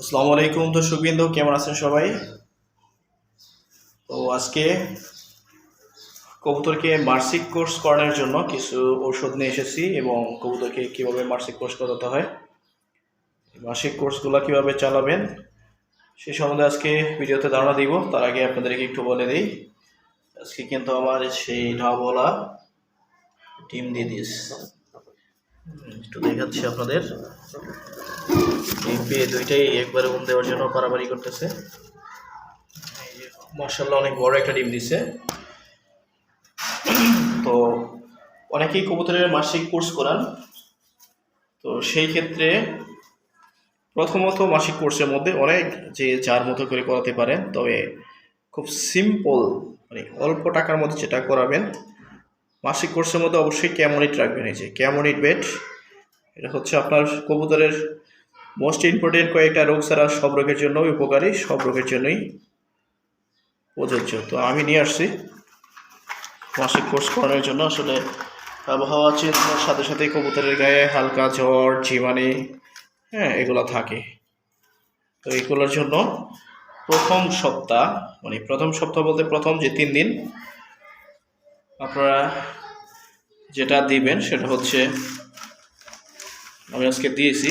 আসসালামু আলাইকুম তো সুবিন্দু কেমন আছেন সবাই? তো আজকে কবুতরকে মার্সিক কোর্স করানোর জন্য কিছু ঔষধ নিয়ে এসেছি এবং কবুতরকে কীভাবে মার্সিক কোর্স করাতে হয় মাসিক কোর্সগুলো কীভাবে চালাবেন, সে সম্বন্ধে আজকে ভিডিওতে ধারণা দিব, তার আগে আপনাদেরকে একটু বলে দিই। আজকে কিন্তু আমার সেই ঢাবলা টিম দিয়ে দিস একটু দেখাচ্ছি আপনাদের। এই দুইটাই একবারে ঘুম দেওয়ার জন্য পারাবারি করতেছে। মার্শাল্লাহ অনেক বড় একটা ডিম দিছে। তো অনেকেই কবুতরের মাসিক কোর্স করান। তো সেই ক্ষেত্রে প্রথমত মাসিক কোর্সের মধ্যে অনেক যে যার মতো করে করাতে পারেন, তবে খুব সিম্পল মানে অল্প টাকার মধ্যে যেটা করাবেন, মাসিক কোর্সের মধ্যে অবশ্যই ক্যামোনিট রাখবেন। এই যে ক্যামোনিট বেড এটা হচ্ছে আপনার কবুতরের মোস্ট ইম্পর্টেন্ট কয়েকটা রোগ ছাড়া সব রোগের জন্য উপকারী, সব রোগের জন্যই প্রযোজ্য। তো আমি নিয়ে আসছি। মাসিক কোর্স করানোর জন্য আসলে আবহাওয়া চেঞ্জ সাথে সাথে কবুতরের গায়ে হালকা জ্বর, ঝিমানি হ্যাঁ এগুলো থাকে। তো এগুলোর জন্য প্রথম সপ্তাহ মানে প্রথম সপ্তাহ বলতে প্রথম যে তিন দিন, আপনারা যেটা দিবেন সেটা হচ্ছে, আমি আজকে দিয়েছি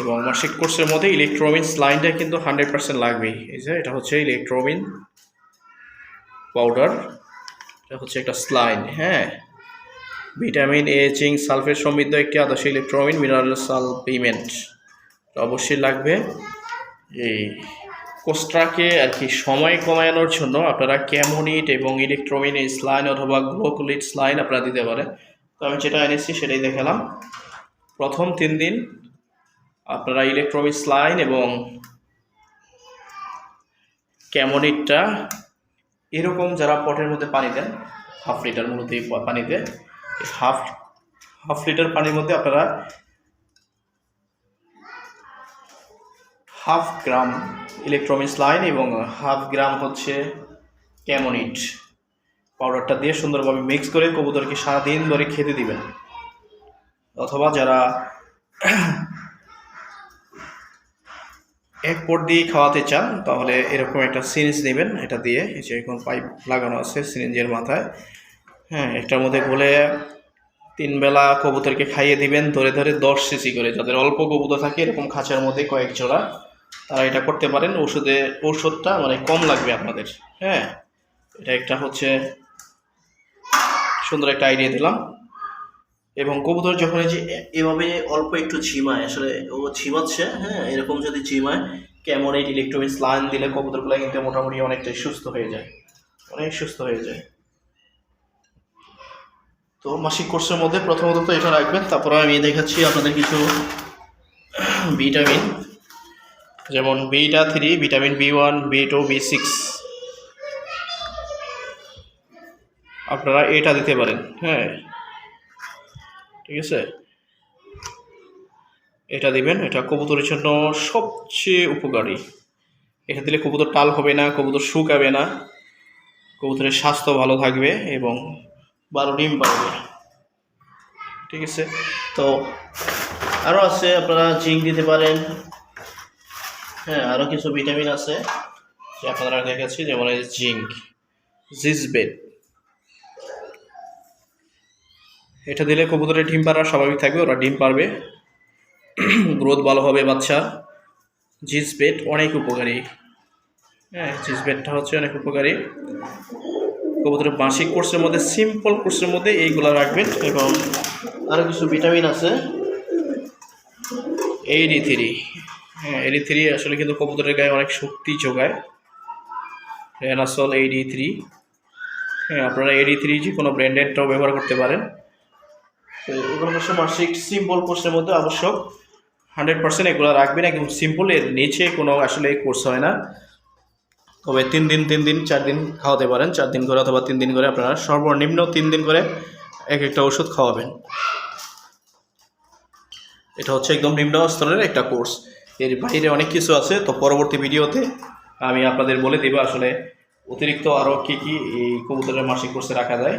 এবং আমার মাসিক কোর্সের মধ্যে ইলেকট্রোমিন স্লাইনটা কিন্তু হান্ড্রেড পার্সেন্ট লাগবেই। এই যে, এটা হচ্ছে ইলেকট্রোমিন পাউডার এটা হচ্ছে একটা স্লাইন হ্যাঁ? ভিটামিন এ জিঙ্ক সালফেট সমৃদ্ধ একটি আদর্শ ইলেকট্রোমিন মিনারেল সালপিমেন্ট অবশ্যই লাগবে। এই কোস্ট্রাকে আর কি সময় কমানোর জন্য আপনারা ক্যামোনিট এবং ইলেকট্রোমিন স্লাইন অথবা গ্লোকুলিট স্লাইন আপনারা দিতে পারেন। তো আমি যেটা এনেছি সেটাই দেখালাম। প্রথম তিন দিন আপনারা ইলেকট্রনিক লাইন এবং ক্যামোনিটটা এরকম যারা পটের মধ্যে পানি দেন হাফ লিটার মধ্যে পানিতে হাফ হাফ লিটার পানির মধ্যে আপনারা হাফ গ্রাম ইলেকট্রনিক লাইন এবং হাফ গ্রাম হচ্ছে ক্যামোনিট পাউডারটা দিয়ে সুন্দরভাবে মিক্স করে কবুতরকে সারাদিন ধরে খেতে দিবেন। অথবা যারা এক পট দিয়ে খাওয়াতে চান, তাহলে এরকম একটা সিরিঞ্জ নেবেন, এটা দিয়ে, এই যে এখন পাইপ লাগানো আছে সিরিঞ্জের মাথায়। হ্যাঁ এটার মধ্যে বলে তিন বেলা কবুতরকে খাইয়ে দিবেন, ধরে ধরে দশ সিসি করে। যাদের অল্প কবুতর থাকে, এরকম খাঁচার মধ্যে কয়েক জোড়া, তারা এটা করতে পারেন। ওষুধে ওষুধটা মানে কম লাগবে আপনাদের। হ্যাঁ এটা একটা হচ্ছে সুন্দর একটা আইডিয়া দিলাম। এবং কবুতর যখন এই যে এভাবে অল্প একটু ঝিমায় আসলে ও ঝিমাচ্ছে হ্যাঁ এরকম যদি ঝিমায় কেমন এই ইলেকট্রনিক স্লাইন দিলে কবুতরগুলো কিন্তু মোটামুটি অনেকটাই সুস্থ হয়ে যায়, অনেক সুস্থ হয়ে যায়। তো মাসিক কোর্সের মধ্যে প্রথমত তো এটা রাখবেন, তারপরে আমি দেখাচ্ছি আপনাদের কিছু ভিটামিন, যেমন beta three, vitamin B one B two B six. আপনারা এটা দিতে পারেন হ্যাঁ। ঠিক আছে? এটা দিবেন, এটা কবুতরের জন্য সবচেয়ে উপকারী। এটা দিলে কবুতর টাল হবে না, কবুতর শুকাবে না, কবুতরের স্বাস্থ্য ভালো থাকবে এবং ভালো ডিম পাবে ঠিক আছে? তো আরও আছে, আপনারা জিঙ্ক দিতে পারেন। হ্যাঁ আরও কিছু ভিটামিন আছে, যে আপনারা দেখাচ্ছি যেমন জিঙ্ক জিসবেট এটা দিলে কবুতরের ডিম পাড়া স্বাভাবিক থাকবে, ওরা ডিম পারবে গ্রোথ ভালো হবে বাচ্চা। জিস বেড অনেক উপকারী। হ্যাঁ জিস বেডটা হচ্ছে অনেক উপকারী। কবুতরের মাসিক কোর্সের মধ্যে সিম্পল কোর্সের মধ্যে এইগুলো রাখবেন এবং আরও কিছু ভিটামিন আছে। এইডি থ্রি হ্যাঁ এইডি থ্রি আসলে কিন্তু কবুতরের গায়ে অনেক শক্তি যোগায়। রেনাসল এইডি থ্রি হ্যাঁ আপনারা এইডি থ্রি যে কোনো ব্র্যান্ডেডটাও ব্যবহার করতে পারেন। এগুলো হচ্ছে মাসিক সিম্পল কোর্সের মধ্যে আবশ্যক। হান্ড্রেড পার্সেন্ট এগুলো রাখবেন, একদম সিম্পল এর নিচে কোনো আসলে কোর্স হয় না। তবে তিন দিন তিন দিন, চার দিন খাওয়াতে পারেন। চার দিন করে অথবা তিন দিন করে আপনারা সর্বনিম্ন তিন দিন করে এক একটা ওষুধ খাওয়াবেন। এটা হচ্ছে একদম নিম্ন স্তরের একটা কোর্স এর বাইরে অনেক কিছু আছে, তো পরবর্তী ভিডিওতে আমি আপনাদের বলে দেবো আসলে অতিরিক্ত আরও কী কী এই কবুতরের মাসিক কোর্সে রাখা যায়।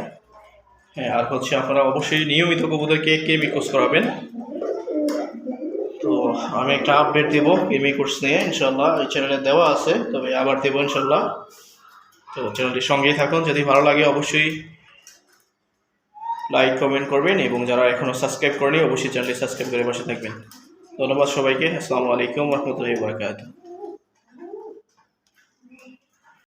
হ্যাঁ আর হচ্ছে আপনারা অবশ্যই নিয়মিত কবুতরকে কেমিকোস করাবেন। তো আমি একটা আপডেট দেবো এমএ কোর্স নিয়ে ইনশাল্লাহ এই চ্যানেলে দেওয়া আছে, তবে আবার দেবো ইনশাল্লাহ তো চ্যানেলটির সঙ্গেই থাকুন। যদি ভালো লাগে অবশ্যই লাইক কমেন্ট করবেন এবং যারা এখনও সাবস্ক্রাইব করেনি, অবশ্যই চ্যানেলটি সাবস্ক্রাইব করে বসে থাকবেন। ধন্যবাদ সবাইকে। আসসালামু আলাইকুম রহমতুল্লাহি বারকাতুহ।